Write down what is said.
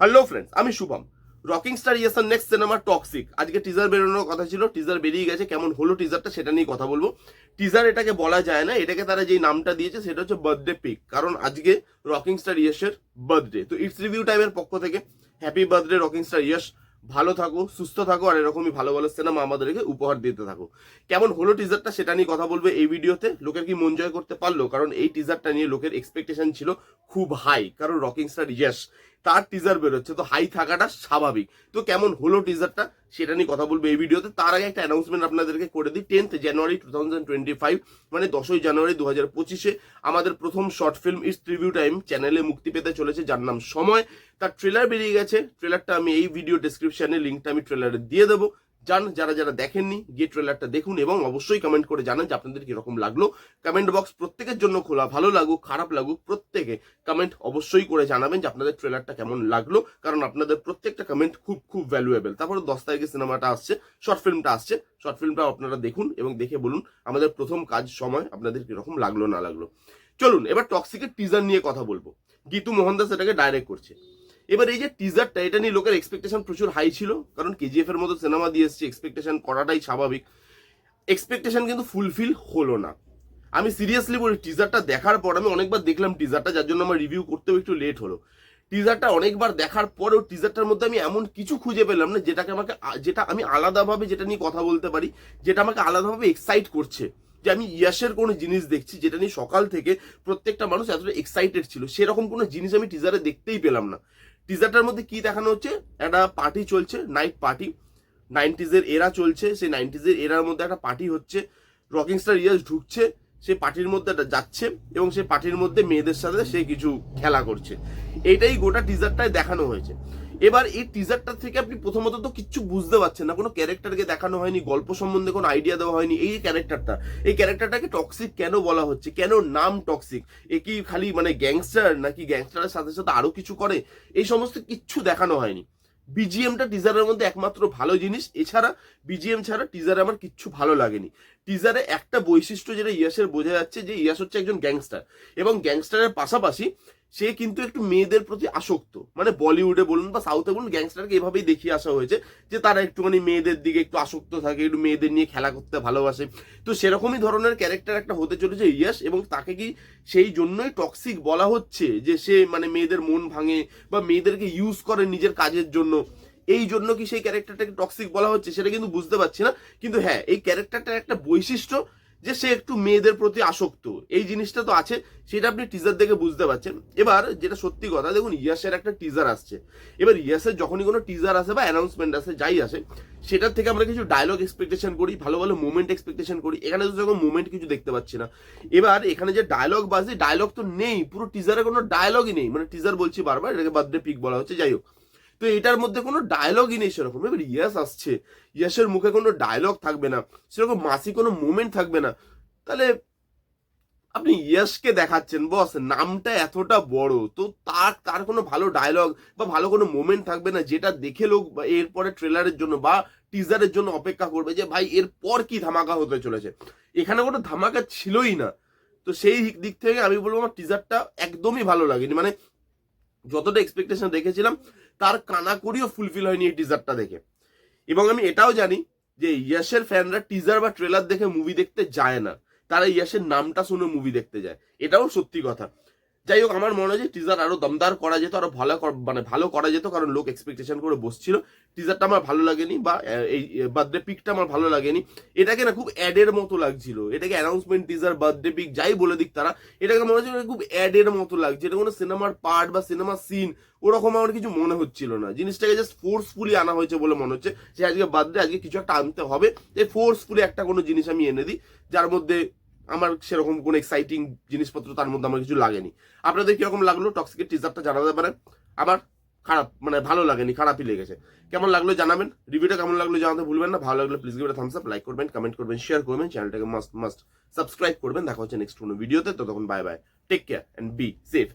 Hello friends আমি Shubham. Rocking star ইয়েসার next cinema toxic আজকে টিজার বেরোনোর কথা ছিল টিজার বেরিয়ে গেছে, কেমন হলো টিজারটা সেটা নিয়ে কথা বলব। টিজার এটাকে বলা যায় না, এটাকে তারা যেই নামটা দিয়েছে সেটা হচ্ছে বার্থডে পিক কারণ আজকে রকিং স্টার ইয়েসের বার্থডে তো ইটস রিভিউ টাইমের পক্ষ থেকে happy birthday rocking star Yash ভালো থাকো, সুস্থ থাকো, আর এরকমই ভালো ভালো সিনেমা আমাদেরকে উপহার দিতে থাকো। কেমন হলো টিজারটা সেটা নিয়ে কথা বলবে এই ভিডিওতে লোকের কি মন জয় করতে পারল? কারণ এই টিজারটা নিয়ে লোকের এক্সপেকটেশন ছিল খুব হাই কারণ রকিং স্টার ইয়াস তার টিজার বেরোচ্ছে। তো হাই থাকাটা স্বাভাবিক। তো কেমন হলো টিজারটা সেটা নিয়ে কথা বলব এই ভিডিওতে তার আগে একটা অ্যানাউন্সমেন্ট আপনাদেরকে করে দিই। Tenth January two thousand twenty five মানে দশই জানুয়ারি দু হাজার পঁচিশে আমাদের প্রথম short film is review time চ্যানেলে মুক্তি পেতে চলেছে। যার নাম সময়। তার ট্রেলার বেরিয়ে গেছে। ট্রেলারটা আমি এই ভিডিও ডিসক্রিপশনে লিঙ্কটা আমি ট্রেলারে দিয়ে দেবো। যান যারা যারা দেখেননি, গিয়ে ট্রেলারটা দেখুন এবং অবশ্যই কমেন্ট করে জানান যে আপনাদের কীরকম লাগল। কমেন্ট বক্স প্রত্যেকের জন্য খোলা, ভালো লাগুক, খারাপ লাগুক, প্রত্যেকে কমেন্ট অবশ্যই করে জানাবেন যে আপনাদের ট্রেলারটা কেমন লাগল, কারণ আপনাদের প্রত্যেকটা কমেন্ট খুব খুব ভ্যালুয়েবল তারপরে দশ তারিখে সিনেমাটা আসছে শর্ট ফিল্মটা আসছে। শর্ট ফিল্মটা আপনারা দেখুন এবং দেখে বলুন আমাদের প্রথম কাজ সময় আপনাদের কীরকম লাগল, না লাগল। চলুন, এবার টক্সিকের টিজার নিয়ে কথা বলব। গীতু মোহনদাস এটাকে ডাইরেক্ট করছে। এবার এই যে টিজারটা এটা নিয়ে লোকের এক্সপেকটেশন প্রচুর হাই ছিল, কারণ কেজিএফ এর মতো সিনেমা দিয়ে এসছে এক্সপেকটেশন করাটাই স্বাভাবিক। এক্সপেকটেশন কিন্তু ফুলফিল হলো না। আমি সিরিয়াসলি বলি টিজারটা দেখার পর, আমি অনেকবার দেখলাম টিজারটা যার জন্য আমার রিভিউ করতেও একটু লেট হলো। টিজারটা অনেকবার দেখার পরেও টিজারটার মধ্যে আমি এমন কিছু খুঁজে পেলাম না, যেটাকে আমাকে, যেটা আমি আলাদাভাবে, যেটা নিয়ে কথা বলতে পারি, যেটা আমাকে আলাদাভাবে এক্সাইট করছে। যে আমি ইয়াসের কোনো জিনিস দেখছি, যেটা নিয়ে সকাল থেকে প্রত্যেকটা মানুষ এতটা এক্সাইটেড ছিল, সেরকম কোনো জিনিস আমি টিজারে দেখতেই পেলাম না। টিজারটার মধ্যে কি দেখানো হচ্ছে? একটা পার্টি চলছে নাইট পার্টি নাইনটিজের এরা চলছে, সেই নাইনটিজের এরার মধ্যে একটা পার্টি হচ্ছে। রকিং স্টার ইয়াস ঢুকছে সে পার্টির মধ্যে একটা যাচ্ছে এবং সে পার্টির মধ্যে মেয়েদের সাথে সে কিছু খেলা করছে। এইটাই গোটা টিজারটায় দেখানো হয়েছে। এবার এই টিজারটা থেকে আপনি প্রথমত তো কিচ্ছু বুঝতে পারছেন না, কোনো ক্যারেক্টারকে দেখানো হয়নি, গল্প সম্বন্ধে কোনো আইডিয়া দেওয়া হয়নি, এই ক্যারেক্টারটা এই ক্যারেক্টারটাকে টক্সিক কেন বলা হচ্ছে? কেন নাম টক্সিক এ কি খালি মানে গ্যাংস্টার নাকি গ্যাংস্টারের সাথে সাথে আরও কিছু করে? এই সমস্ত কিচ্ছু দেখানো হয়নি। বিজিএমটা টিজারের মধ্যে একমাত্র ভালো জিনিস, এছাড়া বিজিএম ছাড়া টিজারে আমার কিচ্ছু ভালো লাগেনি। টিজারে একটা বৈশিষ্ট্য যেটা ইয়াসের বোঝা যাচ্ছে যে ইয়াস হচ্ছে একজন গ্যাংস্টার এবং গ্যাংস্টারের পাশাপাশি সে কিন্তু একটু মেয়েদের প্রতি আসক্ত। মানে বলিউডে বলুন বা সাউথে বলুন গ্যাংস্টারকে এভাবেই দেখিয়ে আসা হয়েছে যে তারা একটুখানি মেয়েদের দিকে একটু আসক্ত থাকে, একটু মেয়েদের নিয়ে খেলা করতে ভালোবাসে। তো সেরকমই ধরনের ক্যারেক্টার একটা হতে চলেছে ইয়াস এবং তাকে কি সেই জন্যই টক্সিক বলা হচ্ছে যে সে মানে মেয়েদের মন ভাঙে বা মেয়েদেরকে ইউজ করে নিজের কাজের জন্য? এই জন্য কি সেই ক্যারেক্টারটাকে টক্সিক বলা হচ্ছে? সেটা কিন্তু বুঝতে পারছি না। কিন্তু হ্যাঁ এই ক্যারেক্টারটার একটা বৈশিষ্ট্য যে সে একটু মেয়েদের প্রতি আসক্ত। এই জিনিসটা তো আছে, সেটা আপনি টিজার দেখে বুঝতে পারছেন। এবার যেটা সত্যি কথা, দেখুন, ইয়াসের একটা টিজার আসছে। এবার ইয়াসের যখনই কোনো টিজার আসে বা অ্যানাউন্সমেন্ট আসে, যাই আসে, সেটার থেকে আমরা কিছু ডায়লগ এক্সপেকটেশন করি, ভালো ভালো মুমেন্ট এক্সপেকটেশন করি। এখানে তো যখন মুমেন্ট কিছু দেখতে পাচ্ছি না। এবার এখানে যে ডায়লগ বাজে ডায়লগ তো নেই, পুরো টিজারে কোনো ডায়লগই নেই। মানে টিজার বলছি বারবার, এটাকে বার্থডে পিক বলা হচ্ছে, যাই হোক। তো এটার মধ্যে কোনো ডায়লগই নেই সেরকম। এবার ইয়াস আসছে। ইয়াসের মুখে কোনো ডায়লগ থাকবে না। সেরকম মাসি কোনো মুমেন্ট থাকবে না। তাহলে আপনি ইয়াসকে দেখাচ্ছেন বস নামটা এতটা বড়। তো তার তার কোনো ভালো ডায়লগ বা ভালো কোনো মোমেন্ট থাকবে না, যেটা দেখে লোক এরপরে ট্রেলারের জন্য বা টিজারের জন্য অপেক্ষা করবে যে, ভাই এরপর কি ধামাকা হতে চলেছে? এখানে কোনো ধামাকা ছিলই না। তো সেই দিক থেকে আমি বলব আমার টিজারটা একদমই ভালো লাগেনি। মানে যতটা এক্সপেকটেশন দেখেছিলাম তার কানাকড়িও ফুলফিল হয়নি এই টিজারটা দেখে। এবং আমি এটাও জানি যে ইয়াসের ফ্যানরা টিজার বা ট্রেলার দেখে মুভি দেখতে যায় না। তারা ইয়াসের নামটা শুনে মুভি দেখতে যায়। এটাও সত্যি কথা। যাই হোক, আমার মনে হয় যে টিজার আরও দমদার করা যেত, আরও ভালো মানে ভালো করা যেত, কারণ লোক এক্সপেকটেশন করে বসছিল। টিজারটা আমার ভালো লাগেনি বা এই বার্থডে পিকটা আমার ভালো লাগেনি। এটাকে না খুব অ্যাডের মতো লাগছিল। এটাকে অ্যানাউন্সমেন্ট টিজার বার্থডে পিক যাই বলে দিক তারা, এটাকে মনে হচ্ছে খুব অ্যাডের মতো লাগছে। এটা কোনো সিনেমার পার্ট বা সিনেমার সিন ওরকম আমার কিছু মনে হচ্ছিল না। জিনিসটাকে জাস্ট ফোর্সফুলি আনা হয়েছে বলে মনে হচ্ছে যে আজকে বার্থডে আজকে কিছু একটা আনতে হবে। এই ফোর্সফুলি একটা কোনো জিনিস আমি এনে দিই, যার মধ্যে আমার সেরকম কোনো এক্সাইটিং জিনিসপত্র তার মধ্যে আমার কিছু লাগেনি। আপনাদের কীরকম লাগল? টক্সিকের টিজারটা জানাতে পারেন। আমার খারাপ মানে ভালো লাগেনি, খারাপই লেগেছে। কেমন লাগল জানাবেন। রিভিউটা কেমন লাগল জানাতে ভুলবেন না। ভালো লাগলে please give thumbs up like করবেন কমেন্ট করবেন শেয়ার করবেন চ্যানেলটাকে মাস্ট মাস্ট সাবস্ক্রাইব করবেন। দেখা হচ্ছে নেক্সট কোনো ভিডিওতে তো। তখন bye bye take care and be safe